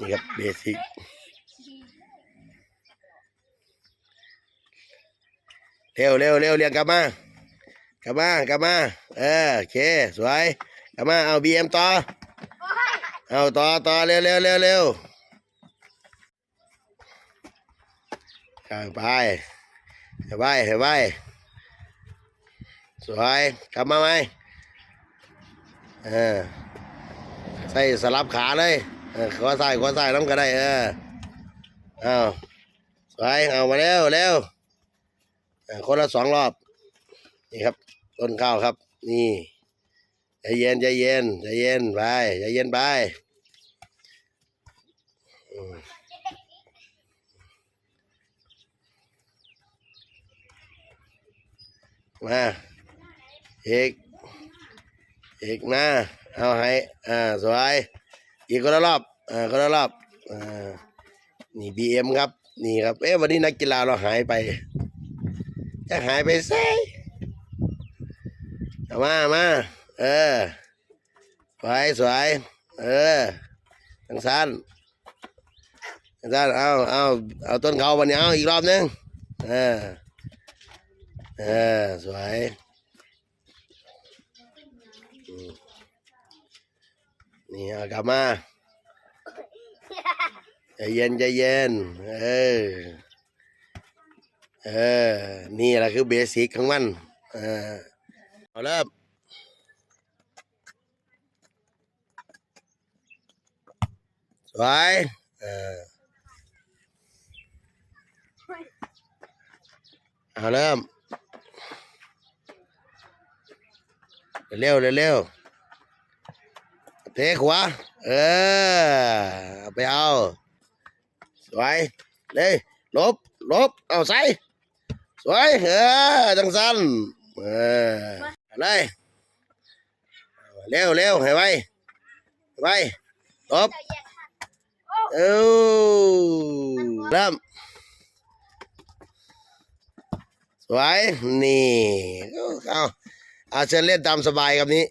นี่ครับเบสิกเร็วเร็วเร็วเรียงกลับมากลับมากลับมาเออโอเคสวยกลับมาเอาบีเอ็มต่อเอาต่อต่อเร็วเร็วเร็วเร็วเอาไปให้ไปไปสวยกลับมาไหมเออใส่สลับขาเลย เออขวายขวาซ้ายน้ำก็ได้เออเอาสวยเอามาเร็วเร็วคนละสองรอบ นี่ครับ ต้นข้าวครับ นี่ใจเย็นใจเย็นใจเย็นไปใจเย็นไปมมาอีกอีกนะเอาให้อ่าสวยอีกคนละรอบ อ่าคนละรอบอ่านี่บีเอ็มครับ นี่ครับ เอ๊ะวันนี้นักกีฬาเราหายไป จะหายไปเซ่มามาเออสวยสวยเออทางซ้านทางซ้านเอาเอาเอาต้นเขาวันนี้เอาอีกรอบนึงเออเออสวยนี่เอากลับมา ใจเย็นใจเย็นเออเออ นี่แหละคือเบสิกของมันเออเอาเริ่มสวยเออเอาเริ่มเร็วเร็วเทขวาเออ ไปเอา สวยเลยลบลบเอาใส่สวยเออจังสันเอออะไรเร็วเร็วให้ไวให้ไวตบเอ้เริ่มสวยนี่เอาเอาเอาเชิญเล่นตามสบายครับนี้